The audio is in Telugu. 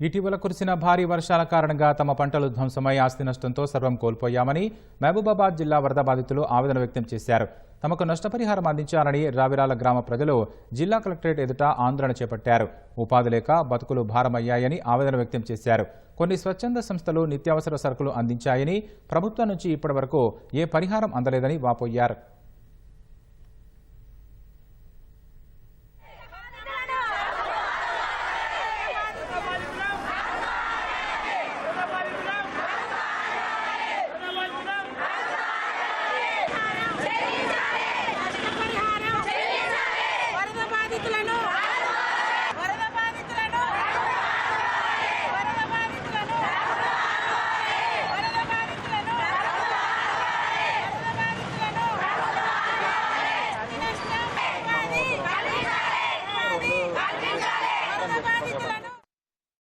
ఇటీవల కురిసిన భారీ వర్షాల కారణంగా తమ పంటలు ధ్వంసమై ఆస్తి నష్టంతో సర్వం కోల్పోయామని మహబూబాబాద్ జిల్లా వరద బాధితులు ఆవేదన వ్యక్తం చేశారు. తమకు నష్టపరిహారం అందించాలని రావిరాల గ్రామ ప్రజలు జిల్లా కలెక్టరేట్ ఎదుట ఆందోళన చేపట్టారు. ఉపాధి లేక బతుకులు భారమయ్యాయని ఆవేదన వ్యక్తం చేశారు. కొన్ని స్వచ్ఛంద సంస్థలు నిత్యావసర సరుకులు అందించాయని ప్రభుత్వం నుంచి ఇప్పటివరకు ఏ పరిహారం అందలేదని వాపోయారు. Barcelona